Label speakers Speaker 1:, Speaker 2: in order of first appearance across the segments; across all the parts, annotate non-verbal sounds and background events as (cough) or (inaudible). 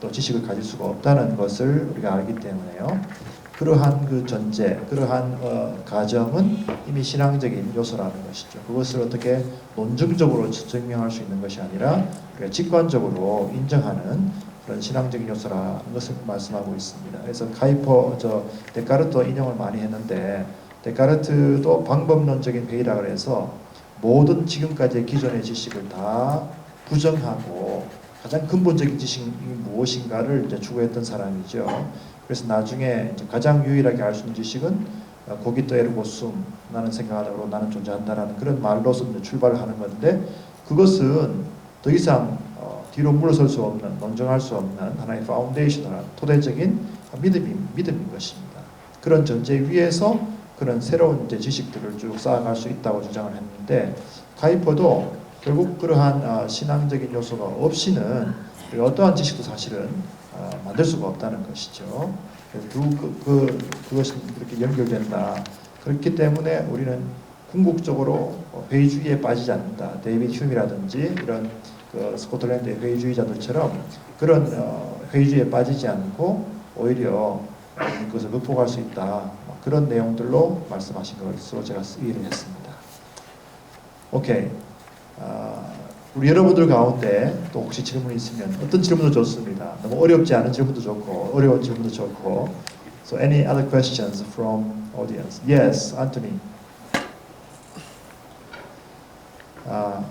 Speaker 1: 또 지식을 가질 수가 없다는 것을 우리가 알기 때문에요. 그러한 그 전제, 그러한 어, 가정은 이미 신앙적인 요소라는 것이죠. 그것을 어떻게 논증적으로 증명할 수 있는 것이 아니라 우리가 직관적으로 인정하는 그런 신앙적인 요소라는 것을 말씀하고 있습니다. 그래서 카이퍼 저 데카르트 인용을 많이 했는데 데카르트도 방법론적인 회의라 그래서 모든 지금까지의 기존의 지식을 다 부정하고 가장 근본적인 지식이 무엇인가를 이제 추구했던 사람이죠. 그래서 나중에 가장 유일하게 알 수 있는 지식은 어, 고기또 에르 고 숨 나는 생각하므로 나는 존재한다라는 그런 말로서 출발을 하는 건데 그것은 더 이상 어, 뒤로 물러설 수 없는 논정할 수 없는 하나의 파운데이션을 토대적인 믿음이 믿음인 것입니다. 그런 전제 위에서 그런 새로운 지식들을 쭉 쌓아갈 수 있다고 주장을 했는데 카이퍼도 결국 그러한 어, 신앙적인 요소가 없이는 어떠한 지식도 사실은 어, 만들 수가 없다는 것이죠. 두, 그, 그, 그것이 이렇게 연결된다. 그렇기 때문에 우리는 궁극적으로 어, 회의주의에 빠지지 않는다. 데이비드 휴미라든지 이런 그 스코틀랜드의 회의주의자들처럼 그런 어, 회의주의에 빠지지 않고 오히려 그것을 극복할 수 있다. 뭐 그런 내용들로 말씀하신 것으로 제가 이해를 했습니다. 오케이. 아, 우리 여러분들 가운데 또 혹시 질문이 있으면 어떤 질문도 좋습니다. 너무 어렵지 않은 질문도 좋고 어려운 질문도 좋고. So any other questions from audience? Yes, Anthony. 아,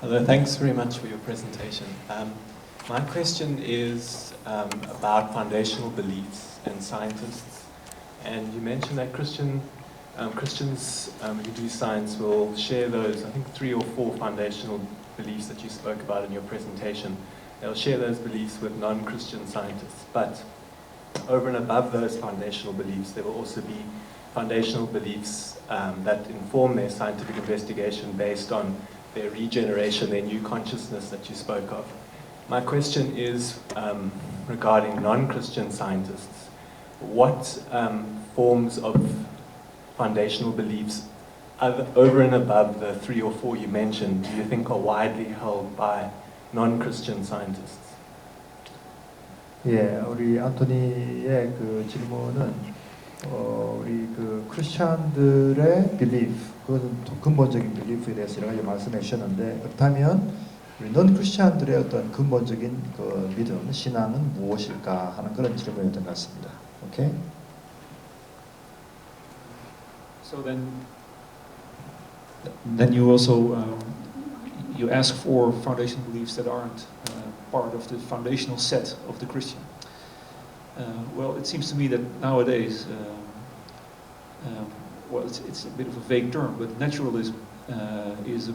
Speaker 2: Hello, thanks very much for your presentation. Um, my question is um, about foundational beliefs and scientists. And you mentioned that Christian um, Christians um, who do science will share those, I think, three or four foundational beliefs that you spoke about in your presentation. They'll share those beliefs with non Christian scientists. But over and above those foundational beliefs, there will also be foundational beliefs um, that inform their scientific investigation based on their regeneration, their new consciousness that you spoke of. My question is um, regarding non Christian scientists. What um, forms of foundational beliefs over and above the three or four you mentioned do you think are widely held by non Christian scientists?
Speaker 1: 예, 우리 안토니의 그 질문은 어, 우리 그 belief, 그것은 또 근본적인 belief에 대해서 여러 가지 말씀해 주셨는데 그렇다면 우리 넌 크리스찬들의 어떤 근본적인 그 믿음, 신앙은 무엇일까 하는 그런 질문이었던 것 같습니다. 오케이?
Speaker 3: So then, then you also um, you ask for foundational beliefs that aren't uh, part of the foundational set of the Christian. Uh, well, it seems to me that nowadays, um, um, well, it's, it's a bit of a vague term, but naturalism uh, is a,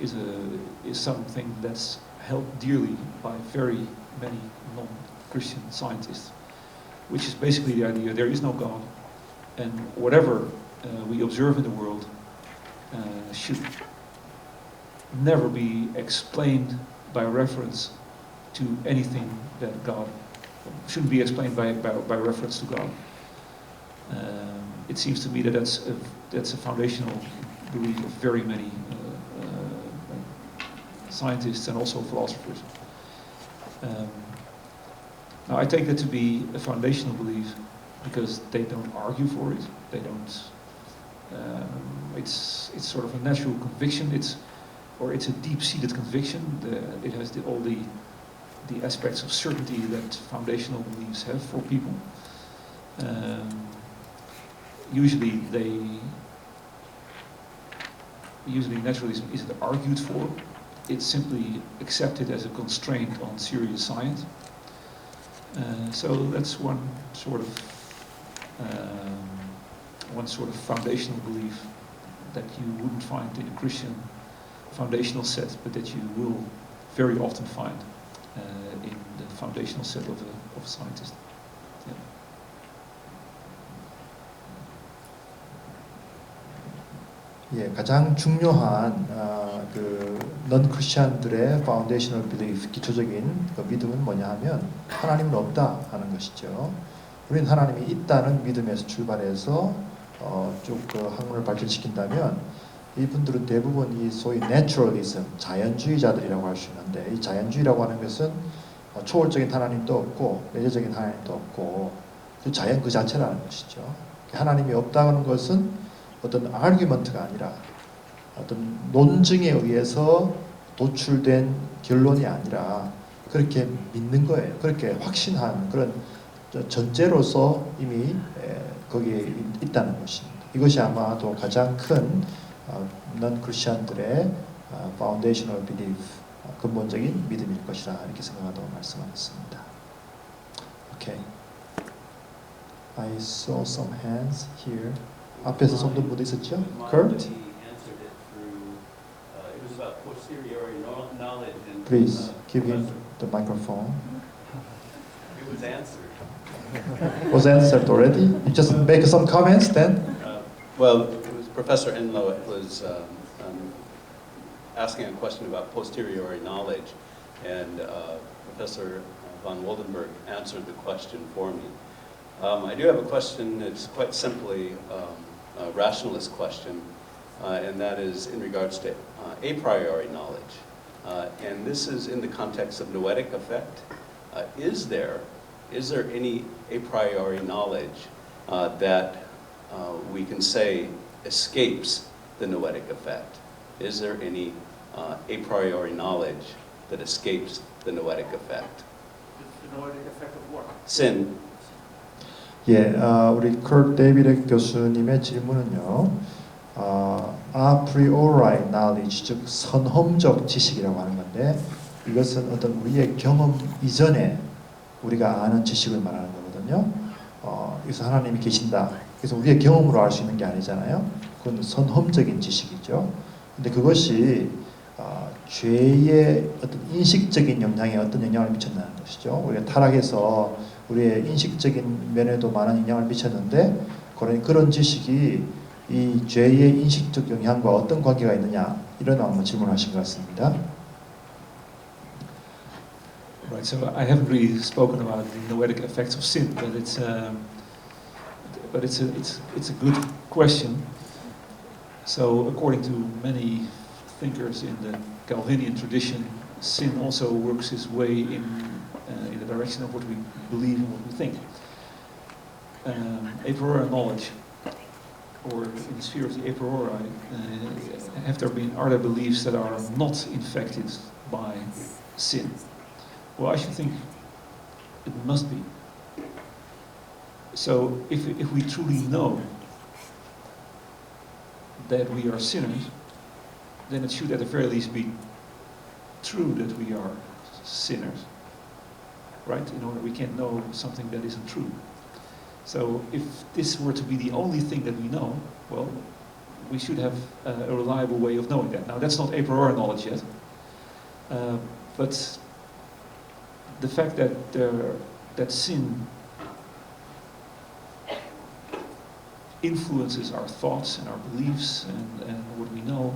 Speaker 3: is a is something that's held dearly by very many non-Christian scientists, which is basically the idea there is no God, and whatever we observe in the world uh, should never be explained by reference to anything that God shouldn't be explained by, by, by reference to God. Um, it seems to me that that's a, that's a foundational belief of very many uh, uh, scientists and also philosophers. Um, now, I take that to be a foundational belief because they don't argue for it. They don't um, it's it's sort of a natural conviction. It's or it's a deep-seated conviction. The, it has the, all the the aspects of certainty that foundational beliefs have for people. Um, usually, they usually naturalism isn't argued for. It's simply accepted as a constraint on serious science. Uh, so that's one sort of. Um, one sort of foundational belief that you wouldn't find in a Christian foundational set, but that you will very often find uh, in the foundational set of a, of a scientist. Yeah.
Speaker 1: 예, 가장 중요한 어, 그넌 크리스천들의 파운데이셔널 빌리프 기초적인 그 믿음은 뭐냐 하면 하나님은 없다 하는 것이죠. 우리는 하나님이 있다는 믿음에서 출발해서 어, 쭉그 학문을 발전시킨다면 이분들은 대부분 이 소위 내추럴리즘, 자연주의자들이라고 할 수 있는데 이 자연주의라고 하는 것은 어, 초월적인 하나님도 없고 내재적인 하나님도 없고 그 자연 그 자체라는 것이죠. 하나님이 없다는 것은 어떤 아르규먼트가 아니라 어떤 논증에 의해서 도출된 결론이 아니라 그렇게 믿는 거예요. 그렇게 확신한 그런 저- 전제로서 이미 에, 거기에 있- 있다는 것입니다. 이것이 아마도 가장 큰 어, non-크리스천들의 어, foundational belief, 어, 근본적인 믿음일 것이라 이렇게 생각하다고 말씀하셨습니다. 오케이. I saw some hands here. 앞에서 손든 분도 있었죠? Kurt,
Speaker 4: uh,
Speaker 1: please
Speaker 4: uh,
Speaker 1: give him the microphone.
Speaker 4: It was answered. (laughs)
Speaker 1: Was answered already? You just make some comments then?
Speaker 4: Uh, Well, it was Professor Enlow was um, um, asking a question about posteriori knowledge, and uh, Professor von Woldenberg answered the question for me. Um, I do have a question that's quite simply um, a rationalist question, uh, and that is in regards to uh, a priori knowledge. Uh, And this is in the context of noetic effect. Uh, Is there, is there any a priori knowledge uh, that uh, we can say escapes the noetic effect? Is there any uh, a priori knowledge that escapes the noetic effect?
Speaker 3: The noetic effect of what?
Speaker 4: Sin,
Speaker 1: 예, 어, 우리 컬 데이비드 교수님의 질문은요, 어, a priori knowledge, 즉 선험적 지식이라고 하는 건데 이것은 어떤 우리의 경험 이전에 우리가 아는 지식을 말하는 거거든요. 어, 여기서 하나님이 계신다. 그래서 우리의 경험으로 알 수 있는 게 아니잖아요. 그건 선험적인 지식이죠. 근데 그것이 어, 죄의 어떤 인식적인 영향에 어떤 영향을 미쳤다는 것이죠. 우리가 타락해서 우리의 인식적인 면에도 많은 영향을 미쳤는데 그런 그런 지식이 이 죄의 인식적 영향과 어떤 관계가 있느냐 이런 질문하신 것 같습니다.
Speaker 3: Right, so I haven't really spoken about the noetic effects of sin, but it's um, but it's a it's it's a good question. So according to many thinkers in the Calvinian tradition, sin also works its way in uh, in the direction of what we believe and what we think. Um, a priori knowledge, or in the sphere of the a priori, uh, have there been are there beliefs that are not infected by sin? Well, I should think it must be. So if, if we truly know that we are sinners, then it should at the very least be true that we are sinners. Right? In order we can't know something that isn't true. So if this were to be the only thing that we know, well, we should have uh, a reliable way of knowing that. Now that's not a priori knowledge yet. Uh, but the fact that there, that sin influences our thoughts and our beliefs and, and what we know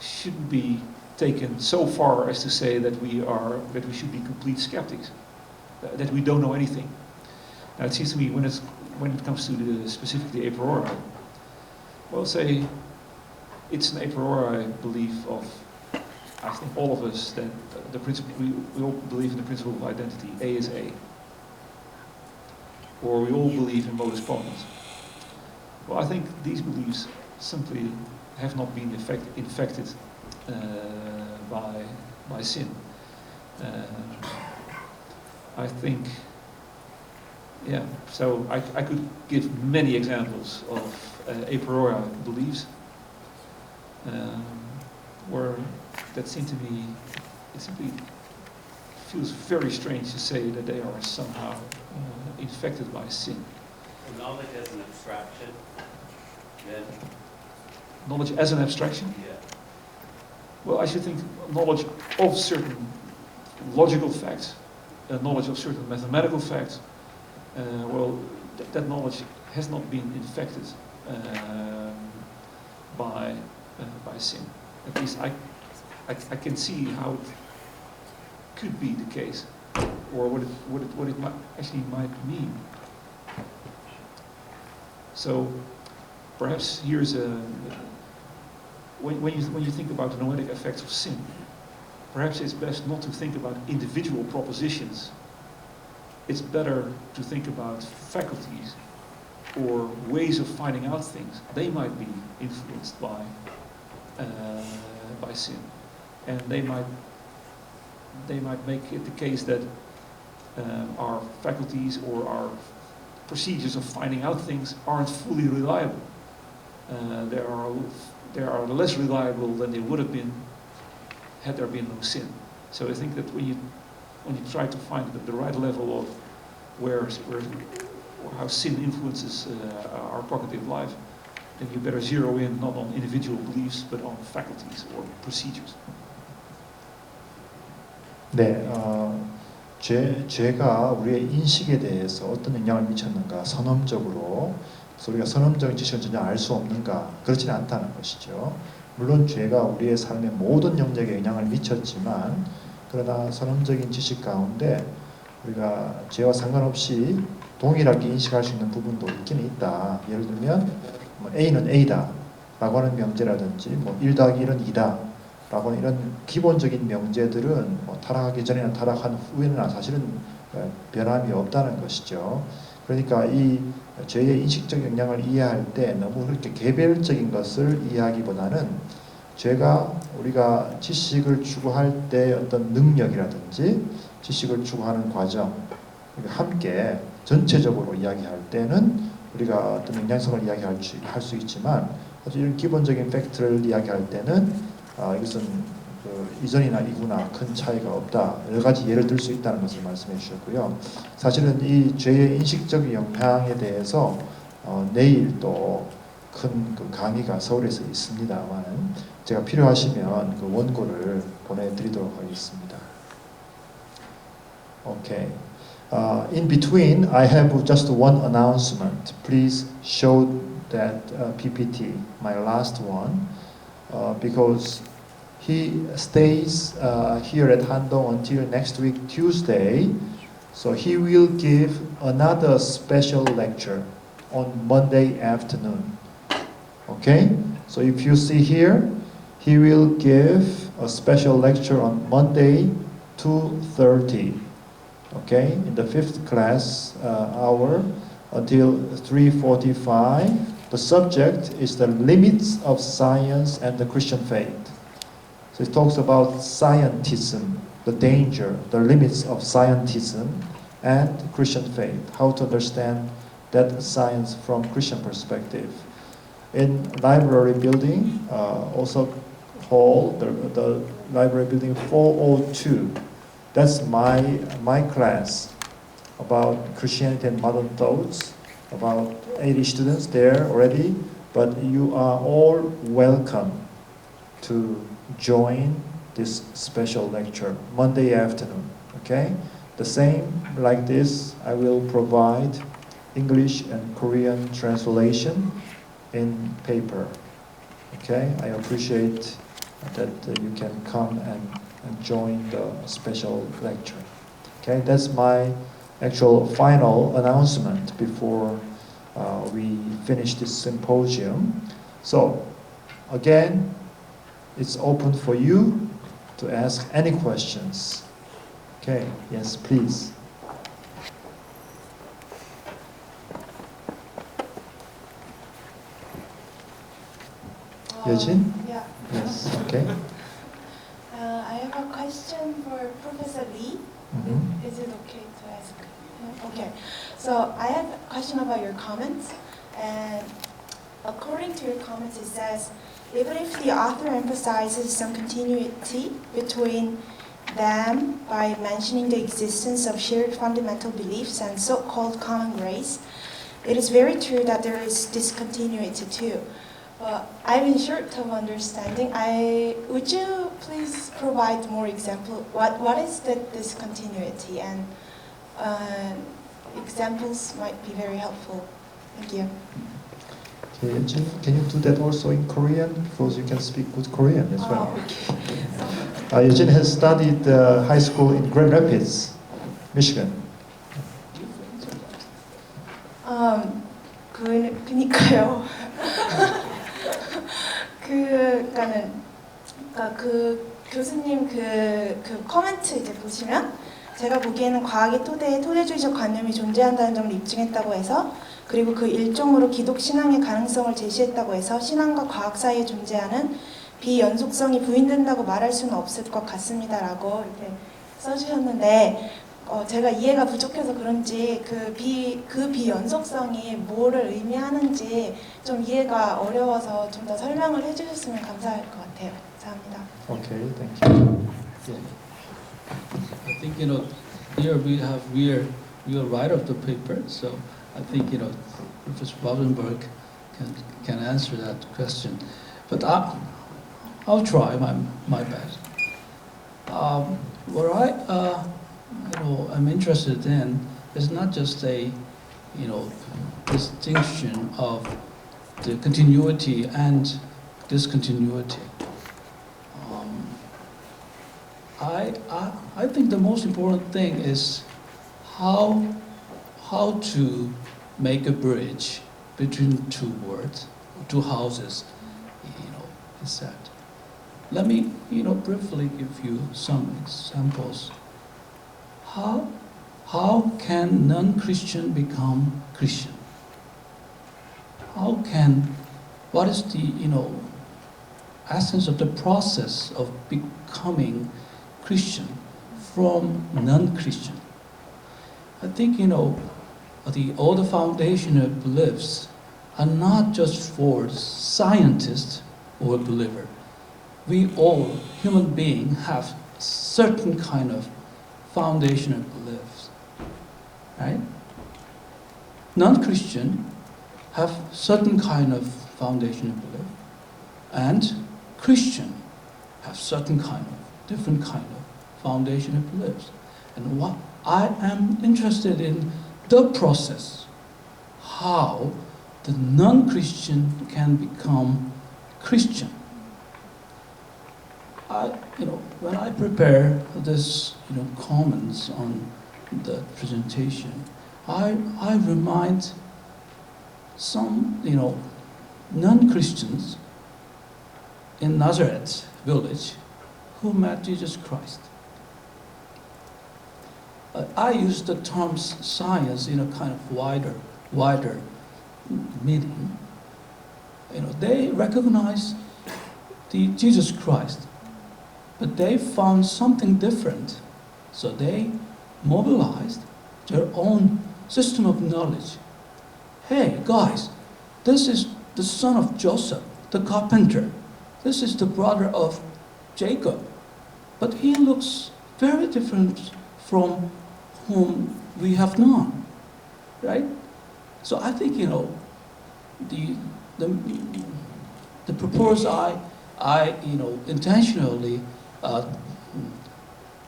Speaker 3: shouldn't be taken so far as to say that we are that we should be complete skeptics, that, that we don't know anything. Now it seems to me when it's when it comes to the specifically a priori, well, say it's an a priori belief of I think all of us that the principle we, we all believe in the principle of identity. A is A. Or we all believe in modus ponens. Well, I think these beliefs simply have not been effect, infected uh, by by sin. Uh, I think, yeah. So I, I could give many examples of uh, a priori beliefs. Um, where that seem to be, it simply feels very strange to say that they are somehow uh, infected by sin.
Speaker 4: Knowledge as an abstraction, then,
Speaker 3: Knowledge as an abstraction?
Speaker 4: yeah.
Speaker 3: Well, I should think knowledge of certain logical facts, uh, knowledge of certain mathematical facts, uh, well, th- that knowledge has not been infected um, by, uh, by sin. At least I, I, I can see how it could be the case, or what it, what it, what it might, actually might mean. So perhaps here's a, when, when, you, when you think about the noetic effects of sin, perhaps it's best not to think about individual propositions. It's better to think about faculties or ways of finding out things. They might be influenced by, uh, by sin. And they might, they might make it the case that um, our faculties or our procedures of finding out things aren't fully reliable. Uh, they, are, they are less reliable than they would have been had there been no sin. So I think that when you, when you try to find the, the right level of where, where or how sin influences uh, our cognitive life, then you better zero in not on individual beliefs but on faculties or procedures.
Speaker 1: 네, 어, 죄, 죄가 우리의 인식에 대해서 어떤 영향을 미쳤는가, 선험적으로, 우리가 선험적인 지식을 전혀 알 수 없는가, 그렇지는 않다는 것이죠. 물론 죄가 우리의 삶의 모든 영역에 영향을 미쳤지만, 그러나 선험적인 지식 가운데 우리가 죄와 상관없이 동일하게 인식할 수 있는 부분도 있기는 있다. 예를 들면, 뭐 A는 A다. 라고 하는 명제라든지, 뭐1 더하기 1은 2다. 라고 하는 이런 기본적인 명제들은 뭐 타락하기 전이나 타락한 후에는 사실은 어, 변함이 없다는 것이죠. 그러니까 이 죄의 인식적 영향을 이해할 때 너무 그렇게 개별적인 것을 이해하기보다는 죄가 우리가 지식을 추구할 때 어떤 능력이라든지 지식을 추구하는 과정 함께 전체적으로 이야기할 때는 우리가 어떤 영향성을 이야기할 수, 있지만 아주 이런 기본적인 팩트를 이야기할 때는 아, 이것은 그 이전이나 이후나 큰 차이가 없다. 여러 가지 예를 들 수 있다는 것을 말씀해 주셨고요. 사실은 이 죄의 인식적 영향에 대해서 어, 내일 또 큰 그 강의가 서울에서 있습니다만은 제가 필요하시면 그 원고를 보내드리도록 하겠습니다. Okay. Uh, in between, I have just one announcement. Please show that uh, PPT, my last one, uh, because he stays uh, here at Handong until next week, Tuesday. So he will give another special lecture on Monday afternoon. Okay? So if you see here, he will give a special lecture on Monday, 2.30. Okay? In the fifth class uh, hour until 3.45. The subject is the limits of science and the Christian faith. So it talks about scientism, the danger, the limits of scientism and Christian faith, how to understand that science from Christian perspective. In library building, uh, also hall, the, the library building 402. That's my, my class about Christianity and modern thoughts, about 80 students there already, but you are all welcome to join this special lecture Monday afternoon. Okay? The same like this, I will provide English and Korean translation in paper. Okay? I appreciate that you can come and, and join the special lecture. Okay? That's my actual final announcement before uh, we finish this symposium. So, again, it's open for you to ask any questions. Okay, yes, please. Yejin?
Speaker 5: Um, Yeah.
Speaker 1: Yes, okay.
Speaker 5: A question for Professor Lee.
Speaker 1: Mhm.
Speaker 5: Is it okay to ask? Okay. So I have a question about your comments. And according to your comments, it says, even if the author emphasizes some continuity between them by mentioning the existence of shared fundamental beliefs and so-called common grace, it is very true that there is discontinuity too. But I'm in short of understanding. I would you please provide more example? What what is the discontinuity and uh, examples might be very helpful. Thank you.
Speaker 1: Okay, Yejin, can you do that also in Korean? Because you can speak good Korean as well.
Speaker 5: Oh, okay.
Speaker 1: Uh, Eugene has studied uh, high school in Grand Rapids, Michigan.
Speaker 5: 그 교수님 그, 그 코멘트 이제 보시면 제가 보기에는 과학의 토대에 토대주의적 관념이 존재한다는 점을 입증했다고 해서 그리고 그 일종으로 기독 신앙의 가능성을 제시했다고 해서 신앙과 과학 사이에 존재하는 비연속성이 부인된다고 말할 수는 없을 것 같습니다라고 이렇게 써주셨는데 어, 제가 이해가 부족해서 그런지 그 비 그 비연속성이 뭐를 의미하는지 좀 이해가 어려워서 좀 더 설명을 해주셨으면 감사할 것 같아요. 감사합니다.
Speaker 1: Okay, thank you. Yeah.
Speaker 6: I think, you know, here we have, we are, we are right of the paper, so I think, you know, Professor Bodenberg can, can answer that question. But I, I'll try my, my best. Um, what I, uh, you know, I'm interested in is not just a, you know, distinction of the continuity and discontinuity. I, I, I think the most important thing is how, how to make a bridge between two words, two houses, you know, is that. Let me, you know, briefly give you some examples. How, how can non-Christian become Christian? How can, what is the, you know, essence of the process of becoming Christian from non-Christian. I think you know the all the foundational beliefs are not just for scientists or believer. We all human beings have certain kind of foundational beliefs, right? Non-Christian have certain kind of foundational belief, and Christian have certain kind of different kind of foundation it lives. And what I am interested in the process, how the non-Christian can become Christian. I, you know, when I prepare this, you know, comments on the presentation, I, I remind some, you know, non-Christians in Nazareth village who met Jesus Christ. Uh, I use the term science in a kind of wider, wider meaning. You know, they recognize the Jesus Christ, but they found something different, so they mobilized their own system of knowledge. Hey, guys, this is the son of Joseph, the carpenter. This is the brother of Jacob. But he looks very different from whom we have known, right? So I think, you know, the, the, the purpose I, I, you know, intentionally, uh,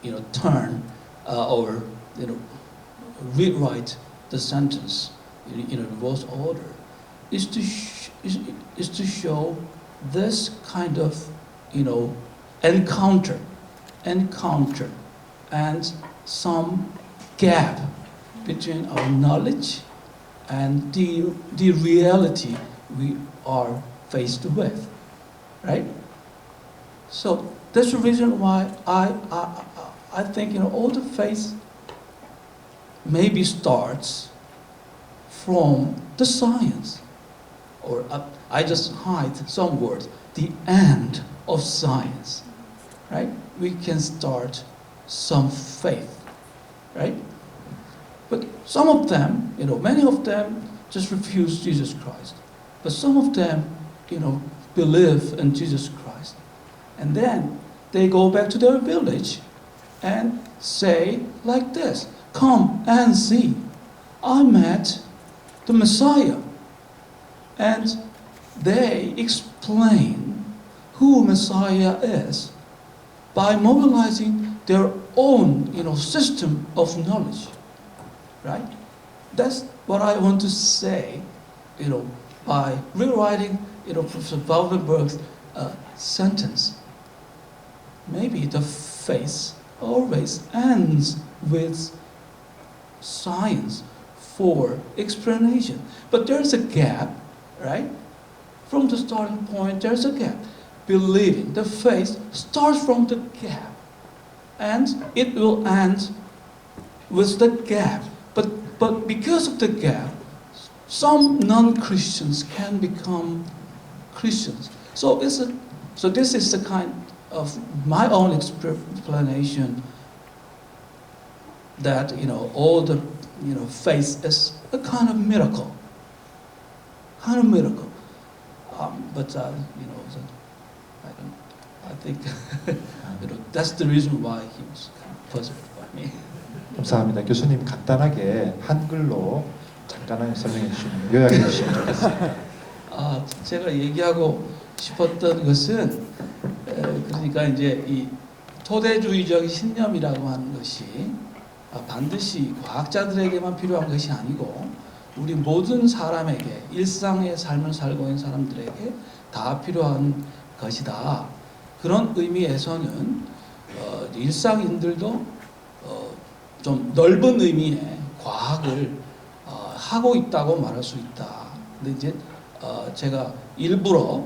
Speaker 6: you know, turn uh, or, you know, rewrite the sentence in, in a reverse order is to, is, is to show this kind of, you know, encounter, encounter, and some gap between our knowledge and the, the reality we are faced with, right? So that's the reason why I, I, I- think, you know, all the faith maybe starts from the science or uh, I just hide some words, the end of science, right? We can start some faith, right? But some of them, you know, many of them just refuse Jesus Christ. But some of them, you know, believe in Jesus Christ. And then they go back to their village and say like this, come and see. I met the Messiah. And they explain who Messiah is by mobilizing their own you know, system of knowledge. Right? That's what I want to say you know, by rewriting you know, Professor Waldenberg's uh, sentence. Maybe the faith always ends with science for explanation. But there's a gap, right? from the starting point, there's a gap. Believing, the faith starts from the gap. And it will end with the gap. But, but because of the gap, some non-Christians can become Christians. So, it's a, so this is the kind of my own explanation that you know all the you know faith is a kind of miracle, kind of miracle. Um, but uh, you know, (laughs) that's the reason why he was puzzled by me.
Speaker 1: 감사합니다. 교수님 간단하게 한글로 잠깐 설명해 주시면 요약해 주시면 좋겠습니다. (laughs)
Speaker 6: 아, 제가 얘기하고 싶었던 것은 에, 그러니까 이제 이 토대주의적 신념이라고 하는 것이 아, 반드시 과학자들에게만 필요한 것이 아니고 우리 모든 사람에게 일상의 삶을 살고 있는 사람들에게 다 필요한 것이다. 그런 의미에서는 어, 일상인들도 어, 좀 넓은 의미의 과학을 어, 하고 있다고 말할 수 있다. 근데 이제 어, 제가 일부러